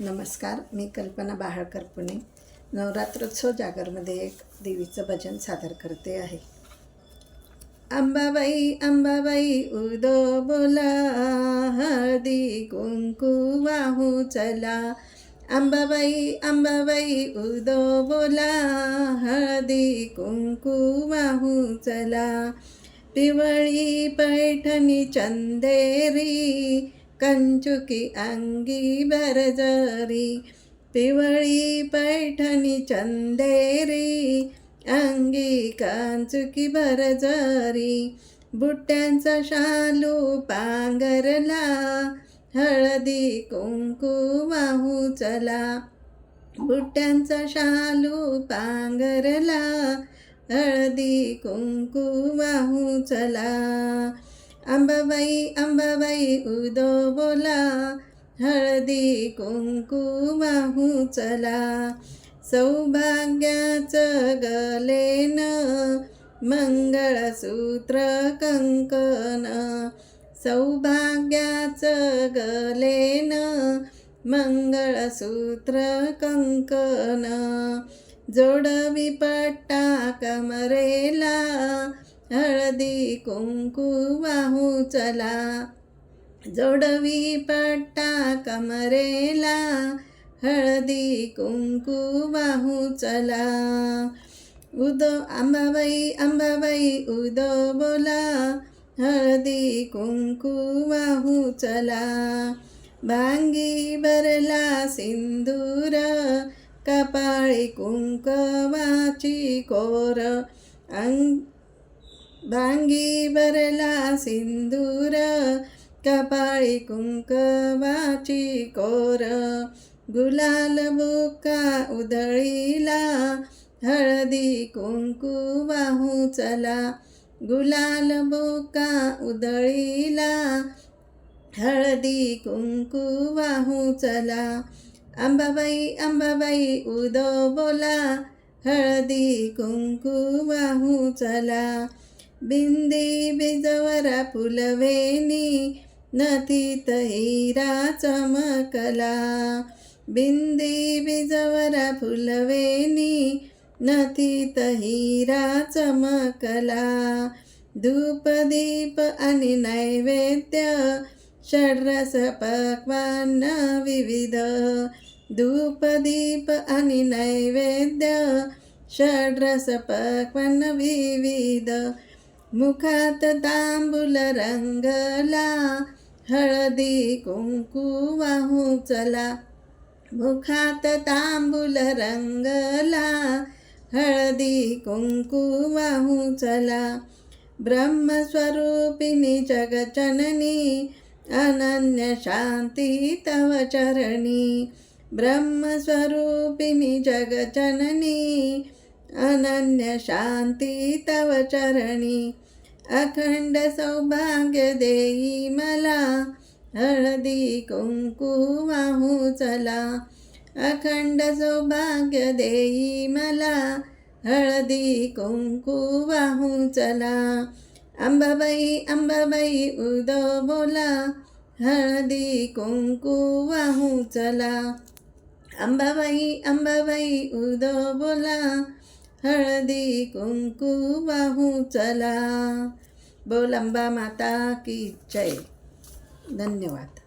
नमस्कार मी कल्पना बाहळकर पुणे. नवरात्रोत्सव जागरमध्ये एक देवीचं भजन सादर करते आहे. अंबाबाई अंबाबाई उदो बोला हळदी कुंकू वाहू चला. अंबाबाई अंबाबाई उदो बोला हळदी कुंकू वाहू चला. पिवळी पैठणी चंदेरी कंचुकी अंगी बरजरी पिवळी पैठणी चंदेरी अंगी कांचुकी बरजरी बुट्ट्यांचा शालू पांगरला हळदी कुंकू वाहू चला बुट्ट्यांचा शालू पांगरला हळदी कुंकू वाहू चला. अंबाबाई अंबाबाई उदो बोला हळदी कुंकू वाहू चला. सौभाग्याचं गलेन मंगळसूत्र कंकन सौभाग्याचं गलेन मंगळसूत्र कंकन जोडवी पट्टा कमरेला हळदी कुंकू वाहू चला. जोडवी पट्टा कमरेला हळदी कुंकू वाहू चला. उदो आंबाबाई आंबाबाई उदो बोला हळदी कुंकू वाहू चला. भांगी भरला सिंदूर कपाळी कुंकवाची कोर अंग भांगी भरला सिंदूर कपाळी कुंकवाची कोर. गुलाल बुका उधळीला हळदी कुंकू वाहू चला. गुलाल बुका उधळीला हळदी कुंकू वाहू चला. अंबाबाई अंबाबाई उदो बोला हळदी कुंकू वाहू चला. बिंदी बिजवरा फुलवेनी नथीत हिरा चमकला. बिंदी बिजवरा फुलवेनी नथीत हिरा चमकला. धूप दीप आणि नैवेद्य षड्रस पक्वान विविध. धूप दीप आणि नैवेद्य षड्रस पक्वान विविध. मुखात तांबूल रंगला हळदी कुंकू वाहू चला मुखात तांबूल रंगला हळदी कुंकू वाहू चला ब्रह्मस्वरूपिणी जगचननी अनन्य शांती तव चरणी. ब्रह्मस्वरूपिणी जगचननी अनन्य शांती तव चरणी। अखंड सौभाग्य देई मला। हळदी कुंकू वाहू चला। अखंड सौभाग्य देई मला। हळदी कुंकू वाहू चला। अंबाबाई अंबाबाई उदो बोला। हळदी कुंकू वाहू चला। अंबाबाई अंबाबाई उदो बोला। हळदी कुंकू वाहू चला. बोल अंबा माता की जय. धन्यवाद.